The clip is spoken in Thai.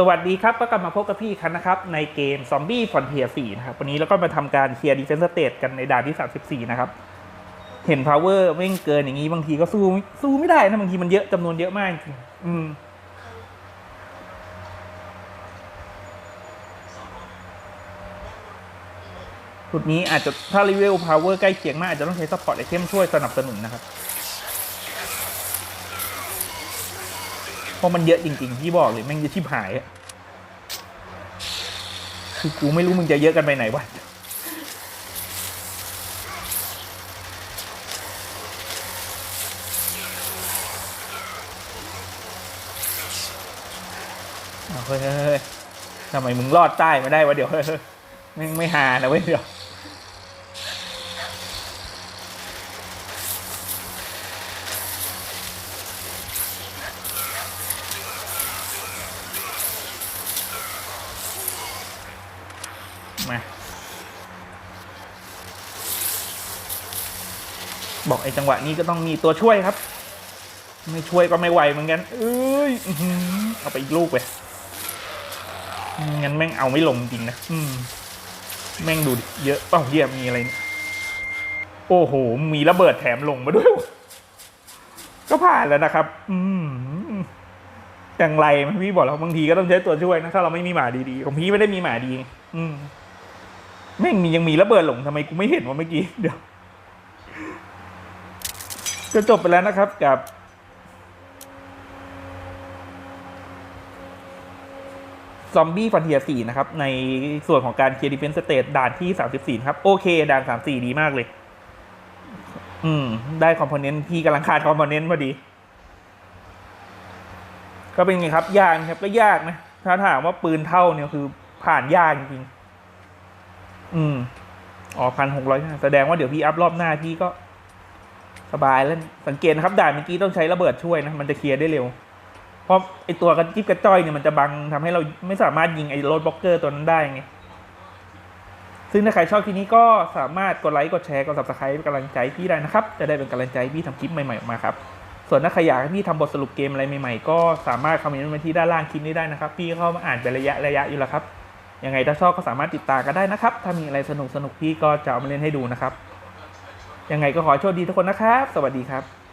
สวัสดีครับ ก็กลับมาพบกับพี่ครั้งนะครับ ในเกม Zombie Frontier 4นะครับ วันนี้เราก็มาทำการเคลียร์ Defense State กันในด่านที่ 34 นะครับ เห็น power เม่งเกินอย่างนี้ บางทีก็สู้สู้ไม่ได้นะบางทีมันเยอะจำนวนเยอะมากจริงอืมจุดนี้อาจจะถ้ารีเวล power ใกล้เคียงมากอาจจะต้องใช้ support item ช่วยสนับสนุนนะครับ เพราะมันเยอะจริงๆพี่บอกเลยแม่งจะชิบหายอะคือกูไม่รู้มึงจะเยอะกันไปไหนวะเฮ้ยทำไมมึงรอดใต้มาได้วะเดี๋ยวเฮ้ยเฮ้ยแม่งไม่หานะเว้ยเดี๋ยว มาบอกไอ้จังหวะนี้ก็ต้องมีตัวช่วยครับ ไม่ช่วยก็ไม่ไหวเหมือนกัน เอ้ยเอาไปอีกลูกไปงั้นแม่งเอาไม่ลงจริงนะอืมแม่งดูเยอะเป้าเยี่ยมีอะไรเนี่ยโอ้โห มีระเบิดแถมลงมาด้วย ก็ผ่านแล้วนะครับ อืมจังไรพี่บอกแล้วบางทีก็ต้องใช้ตัวช่วยนะ ถ้าเราไม่มีหมาดีๆ ของพี่ไม่ได้มีหมาดี อืม แม่งมียังมีระเบิดหลงทำไมกูไม่เห็นวะเมื่อกี้เดี๋ยวจะจบไปแล้วนะครับกับซอมบี้ฟันเทียสี่นะครับ ในส่วนของการเคลียร์ดิเฟนสเตทด่านที่สามสิบสี่ครับ โอเค ด่านสามสี่ดีมากเลย อืม ได้คอมโพเนนต์พี่กำลังขาดคอมโพเนนต์พอดี ก็เป็นไงครับ ยากครับก็ยากนะ ถ้าถามว่าปืนเท่าเนี่ยคือผ่านยากจริง อืมอ๋อพันหกร้อยแสดงว่าเดี๋ยวพี่อัพรอบหน้าพี่ก็สบายแล้วสังเกตนะครับด่านเมื่อกี้ต้องใช้ระเบิดช่วยนะ มันจะเคลียร์ได้เร็ว เพราะไอตัวกระจิบกระจ้อยเนี่ยมันจะบังทำให้เราไม่สามารถยิงไอโรดบล็อกเกอร์ตัวนั้นได้ไงซึ่งถ้าใครชอบคลิปนี้ก็สามารถกดไลค์กดแชร์กด subscribe เป็นกำลังใจพี่ได้นะครับ จะได้เป็นกำลังใจพี่ทำคลิปใหม่ๆออกมาครับส่วนถ้าใครอยากให้พี่ทำบทสรุปเกมอะไรใหม่ๆก็สามารถคอมเมนต์มาที่ด้านล่างคลิปนี้ได้นะครับ พี่เข้ามาอ่านเป็นระยะระยะอยู่แล้วครับ ยังไงถ้าชอบก็สามารถติดตามกันได้นะครับ ถ้ามีอะไรสนุกสนุกพี่ก็จะเอามาเล่นให้ดูนะครับ ยังไงก็ขอโชคดีทุกคนนะครับ สวัสดีครับ